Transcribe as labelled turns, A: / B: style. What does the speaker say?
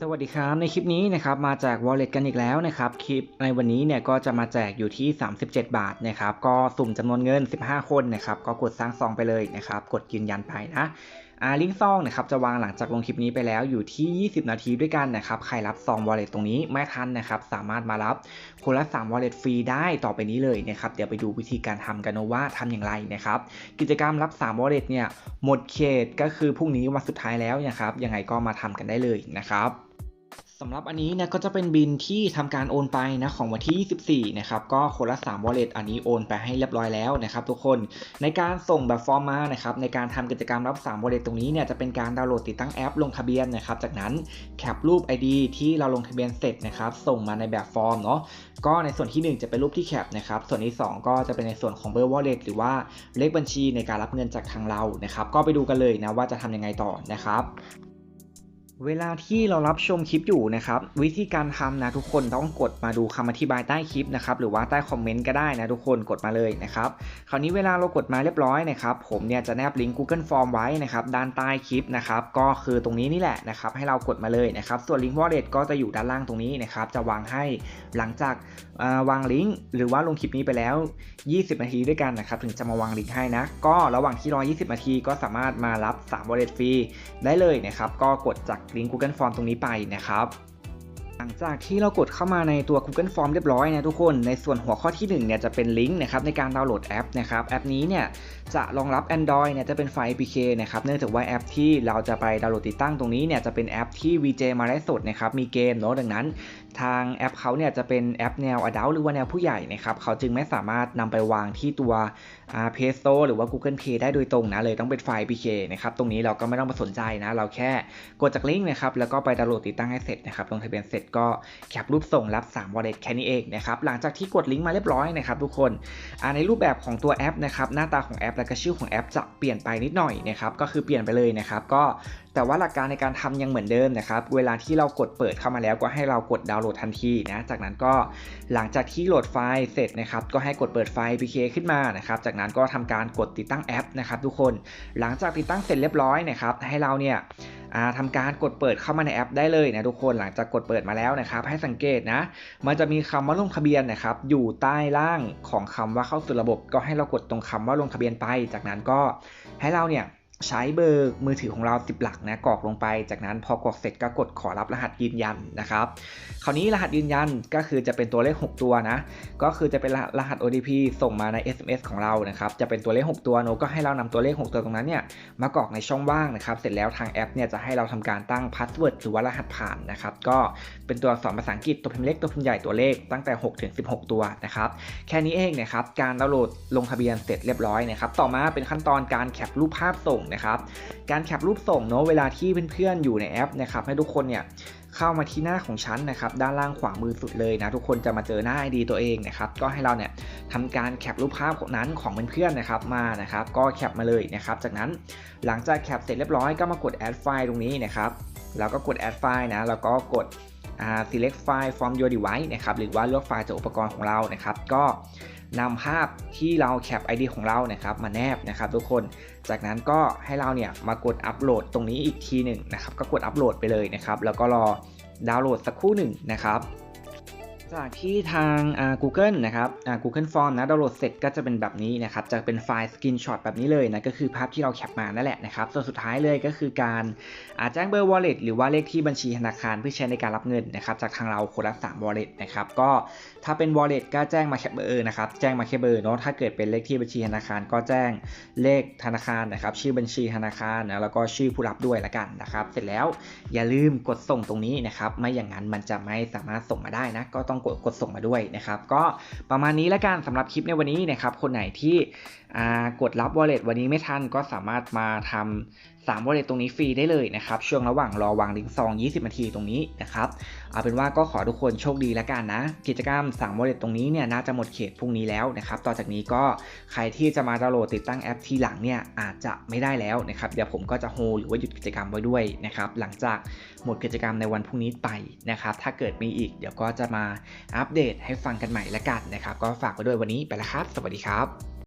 A: สวัสดีครับในคลิปนี้นะครับมาแจก Wallet กันอีกแล้วนะครับคลิปในวันนี้เนี่ยก็จะมาแจกอยู่ที่ 37 บาทนะครับก็สุ่มจำนวนเงิน 15 คนนะครับก็กดสร้างซองไปเลยนะครับกดยืนยันไปนะ อาลิงซองนะครับจะวางหลังจากลงคลิปนี้ไปแล้วอยู่ที่ 20 นาทีด้วยกันนะครับใครรับซองวอลเล็ตรงนี้ไม่ทันนะครับสามารถมารับคนละ3 Wallet ฟรีได้ต่อไปนี้เลยนะครับเดี๋ยวไปดูวิธีการทำกันว่าทำอย่างไรนะครับกิจกรรมรับ3 Wallet เนี่ยหมดเขตก็คือพรุ่งนี้วันสุดท้ายแล้วนะครับยังไงก็มาทำกันได้เลยนะครับ สำหรับอันนี้เนี่ยก็จะเป็นบินที่ทำการโอนไปนะของวันที่ 24 นะครับก็คนละ3 wallet อันนี้โอนไปให้เรียบร้อยแล้วนะครับทุกคนในการส่งแบบฟอร์มมานะครับในการทำกิจกรรมรับ 3 wallet ตรงนี้เนี่ยจะเป็นการดาวน์โหลดติดตั้งแอปลงทะเบียนนะครับจากนั้นแคปรูป ID ที่เราลงทะเบียนเสร็จนะครับส่งมาในแบบฟอร์มเนาะก็ในส่วนที่ 1 จะเป็นรูปที่แคปนะครับส่วนที่ 2 ก็จะเป็นในส่วนของเบอร์ wallet หรือว่าเลขบัญชีในการรับเงินจากทางเรานะครับก็ไปดูกันเลยนะว่าจะทำยังไงต่อนะครับ เวลาที่เรารับชมคลิปอยู่นะครับ วิธีการทำนะทุกคนต้องกดมาดูคำอธิบายใต้คลิปนะครับหรือว่าใต้คอมเมนต์ก็ได้นะทุกคนกดมาเลยนะครับคราวนี้เวลาเรากดมาเรียบร้อยนะครับผมเนี่ยจะแนบลิงก์ Google Form ไว้นะครับด้านใต้คลิปนะครับก็คือตรงนี้นี่แหละนะครับให้เรากดมาเลยนะครับส่วนลิงก์ Wallet ก็จะอยู่ด้านล่างตรงนี้นะครับจะวางให้หลังจากาวางลิงก์หรือว่าลงคลิปนี้ไปแล้ว 20 นาทีด้วยกันนะครับถึงจะมาวางลิงก์ให้นะก็ระหว่างที่รอ 20 นาทีก็สามารถมารับ3 Wallet ฟรีได้เลยนะครับก็กดจากลิงก์ Google Form ตรงนี้ไปนะครับหลังจากที่เรากดเข้ามาในตัว Google Form เรียบร้อยนะทุกคนในส่วนหัวข้อที่1เนี่ยจะเป็นลิงก์นะครับในการดาวน์โหลดแอปนะครับแอปนี้เนี่ยจะรองรับ Android เนี่ยจะเป็นไฟล์ APK นะครับเนื่องจากว่าแอปที่เราจะไปดาวน์โหลดติดตั้งตรงนี้เนี่ยจะเป็นแอปที่ VJ มาได้สดนะครับมีเกมเนาะดังนั้น ทางแอปเขาเนี่ยจะเป็นแอปแนว Adult หรือว่าแนวผู้ใหญ่นะครับเขาจึงไม่สามารถนำไปวางที่ตัว Play Store หรือว่า Google Play ได้โดยตรงนะเลยต้องเป็นไฟล์ PK นะครับตรงนี้เราก็ไม่ต้องมาสนใจนะ เราแค่กดจากลิงก์นะครับแล้วก็ไปดาวน์โหลดติดตั้งให้เสร็จนะครับลงทะเบียนเสร็จก็แคปรูปส่งรับ 3 wallet แค่นี้เองนะครับหลังจากที่กดลิงก์มาเรียบร้อยนะครับทุกคนในรูปแบบของตัวแอปนะครับหน้าตาของแอปและก็ชื่อของแอปจะเปลี่ยนไปนิดหน่อยนะครับก็คือเปลี่ยนไปเลยนะครับก็ แต่ว่าหลักการในการทำยังเหมือนเดิมนะครับ เวลาที่เรากดเปิดเข้ามาแล้วก็ให้เรากดดาวน์โหลดทันทีนะ จากนั้นก็หลังจากที่โหลดไฟล์เสร็จนะครับ ก็ให้กดเปิดไฟล์ APK ขึ้นมานะครับ จากนั้นก็ทำการกดติดตั้งแอปนะครับทุกคน หลังจากติดตั้งเสร็จเรียบร้อยนะครับ ให้เราเนี่ยอ่าทำการกดเปิดเข้ามาในแอปได้เลยนะทุกคนหลังจากกดเปิดมาแล้วนะครับ ให้สังเกตนะ มันจะมีคำว่าลงทะเบียนนะครับ อยู่ใต้ล่างของคำว่าเข้าสู่ระบบ ก็ให้เรากดตรงคำว่าลงทะเบียนไป จากนั้นก็ให้เราเนี่ย ใช้เบอร์มือถือของเรา 10 หลักนะกรอกลงไป จากนั้นพอกรอกเสร็จก็กดขอรับรหัสยืนยันนะครับ คราวนี้รหัสยืนยันก็คือจะเป็นตัวเลข 6 ตัวนะ ก็คือจะเป็นรหัส OTP ส่งมาใน SMS ของเรานะครับ จะเป็นตัวเลข 6 ตัวโนก็ให้เรานำตัวเลข 6 ตัวตรงนั้นเนี่ยมากรอกในช่องว่างนะครับ เสร็จแล้วทางแอปเนี่ยจะให้เราทำการตั้งพาสเวิร์ดหรือว่ารหัสผ่านนะครับ ก็เป็นตัวอักษรภาษาอังกฤษตัวพิมพ์เล็กตัวพิมพ์ใหญ่ตัวเลขตั้งแต่6ถึง16 ตัวนะครับ แค่นี้เองนะครับ การดาวน์โหลดลงทะเบียนเสร็จเรียบร้อยนะครับ ต่อมาเป็นขั้นตอนการแคปรูปภาพส่งนะครับ การแคปรูปส่งเนาะเวลาที่เพื่อนๆอยู่ในแอปนะครับให้ทุกคนเนี่ยเข้ามาที่หน้าของฉันนะครับด้านล่างขวามือสุดเลยนะทุกคนจะมาเจอหน้า ID ตัวเองนะครับก็ให้เราเนี่ยทำการแคปรูปภาพนั้นของเพื่อนๆนะครับมานะครับก็แคปมาเลยนะครับจากนั้นหลังจากแคปเสร็จเรียบร้อยก็มากด add file ตรงนี้นะครับแล้วก็กด add file นะแล้วก็กด select file from your device นะครับหรือว่าเลือกไฟล์จากอุปกรณ์ของเรานะครับก็ นำภาพที่เราแคป ID ของเรานะครับมาแนบนะครับทุกคน จากนั้นก็ให้เราเนี่ยมากดอัปโหลดตรงนี้อีกทีหนึ่งนะครับก็กดอัปโหลดไปเลยนะครับแล้วก็รอดาวน์โหลดสักครู่หนึ่งนะครับ จากที่ทาง Google นะครับ Google Form นะดาวน์โหลดเสร็จก็จะเป็นแบบนี้นะครับ จะเป็นไฟล์สกรีนช็อตแบบนี้เลยนะ ก็คือภาพที่เราแคปมานั่นแหละนะครับ ส่วนสุดท้ายเลยก็คือการแจ้งเบอร์ wallet หรือว่าเลขที่บัญชีธนาคารเพื่อใช้ในการรับเงินนะครับ จากทางเราคนละ 3 wallet นะครับ ก็ถ้าเป็น wallet ก็แจ้งมาแค่เบอร์นะครับ แจ้งมาแค่เบอร์เนาะ ถ้าเกิดเป็นเลขที่บัญชีธนาคารก็แจ้งเลขธนาคารนะครับ ชื่อบัญชีธนาคารนะแล้วก็ชื่อผู้รับด้วยละกันนะครับ เสร็จแล้วอย่าลืมกดส่งตรงนี้นะครับ ไม่อย่างนั้นมันจะไม่สามารถส่งมาได้นะ ก็ต้องกดกดส่งมาด้วยนะครับ ก็ประมาณนี้ละกันสำหรับคลิปในวันนี้นะครับ คนไหนที่ กดรับ wallet วันนี้ไม่ทันก็สามารถมาทำ3 wallet ตรงนี้ฟรีได้เลยนะครับ ช่วงระหว่างรอวางลิงก์ซอง 20 นาทีตรงนี้นะครับ เอาเป็นว่าก็ขอทุกคนโชคดีแล้วกันนะ กิจกรรม3 wallet ตรงนี้เนี่ยน่าจะหมดเขตพรุ่งนี้แล้วนะครับ ต่อจากนี้ก็ใครที่จะมาดาวน์โหลดติดตั้งแอปทีหลังเนี่ยอาจจะไม่ได้แล้วนะครับ เดี๋ยวผมก็จะโฮหรือว่าหยุดกิจกรรมไว้ด้วยนะครับ หลังจากหมดกิจกรรมในวันพรุ่งนี้ไปนะครับ ถ้าเกิดมีอีกเดี๋ยวก็จะมาอัปเดตให้ฟังกันใหม่ละกันนะครับ ก็ฝากไว้ด้วยวันนี้ไปแล้วครับ สวัสดีครับ